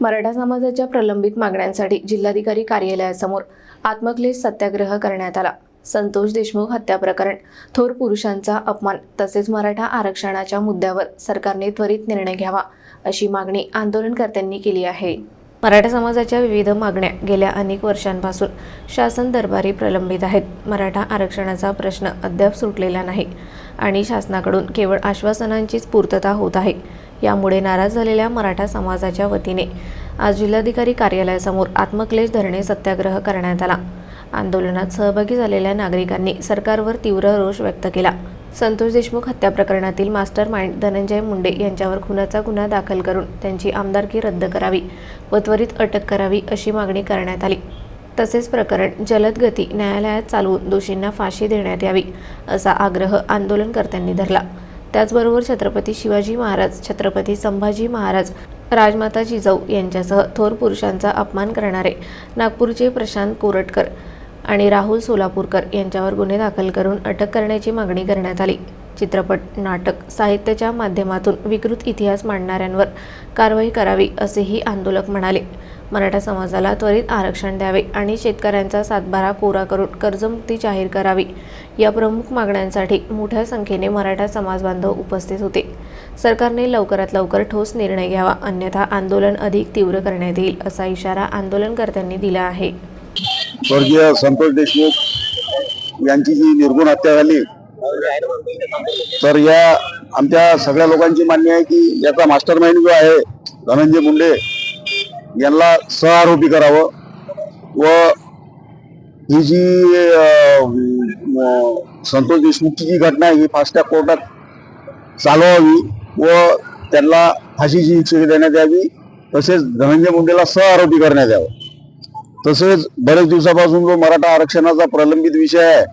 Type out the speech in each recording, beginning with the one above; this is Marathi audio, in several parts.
मराठा समाजाच्या प्रलंबित मागण्यांसाठी जिल्हाधिकारी कार्यालयासमोर आत्मक्लेश सत्याग्रह करण्यात आला. संतोष देशमुख हत्या प्रकरण थोर पुरुषांचा अपमान तसेच मराठा आरक्षणाच्या मुद्द्यावर सरकारने त्वरित निर्णय घ्यावा अशी मागणी आंदोलनकर्त्यांनी केली आहे. मराठा समाजाच्या विविध मागण्या गेल्या अनेक वर्षांपासून शासन दरबारी प्रलंबित आहेत. मराठा आरक्षणाचा प्रश्न अद्याप सुटलेला नाही. आणि शासनाकडून केवळ आश्वासनांचीच पूर्तता होत आहे. यामुळे नाराज झालेल्या मराठा समाजाच्या वतीने आज जिल्हाधिकारी कार्यालयासमोर आत्मक्लेश धरणे सत्याग्रह करण्यात आला. आंदोलनात सहभागी झालेल्या नागरिकांनी सरकारवर तीव्र रोष व्यक्त केला. संतोष देशमुख हत्या प्रकरणातील मास्टर माइंड धनंजय मुंडे यांच्यावर खुनाचा गुन्हा दाखल करून त्यांची आमदारकी रद्द करावी व त्वरित अटक करावी अशी मागणी करण्यात आली. तसेच प्रकरण जलद गती न्यायालयात चालवून दोषींना फाशी देण्यात यावी असा आग्रह आंदोलनकर्त्यांनी धरला. त्याचबरोबर छत्रपती शिवाजी महाराज छत्रपती संभाजी महाराज राजमाता जिजाऊ यांच्यासह थोर पुरुषांचा अपमान करणारे नागपूरचे प्रशांत कोरटकर आणि राहुल सोलापूरकर यांच्यावर गुन्हे दाखल करून अटक करण्याची मागणी करण्यात आली. चित्रपट नाटक साहित्याच्या माध्यमातून विकृत इतिहास मांडणाऱ्यांवर कारवाई करावी असेही आंदोलक म्हणाले. मराठा समाजाला त्वरित आरक्षण द्यावे आणि शेतकऱ्यांचा सातबारा कोरा करून कर्जमुक्ती जाहीर करावी. या प्रमुख मागण्यांसाठी मोठ्या संख्येने मराठा समाज बांधव उपस्थित होते. सरकारने लवकरात लवकर ठोस निर्णय घ्यावा अन्यथा आंदोलन अधिक तीव्र करण्यात येईल असा इशारा आंदोलनकर्त्यांनी दिला आहे. स्वर्गीय संतोष देशमुख यांची जी निर्गुण हत्या झाली तर या आमच्या सगळ्या लोकांची मान्य आहे की याचा मास्टर माइंड जो आहे धनंजय मुंडे यांना सहआरोपी करावं व ही जी अं, संतोष देशमुखची जी घटना ही फास्ट ट्रॅक कोर्टात चालवावी व त्यांना फाशीची शिक्षा देण्यात यावी तसेच धनंजय मुंडेला सहआरोपी करण्यात यावं. तसेच बरेच दिवसापासून जो मराठा आरक्षणाचा प्रलंबित विषय आहे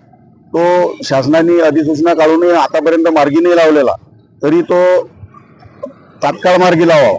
तो शासनाने अधिसूचना काढूनही आतापर्यंत मार्गी नाही लावलेला तरी तो तात्काळ मार्गी लावावा.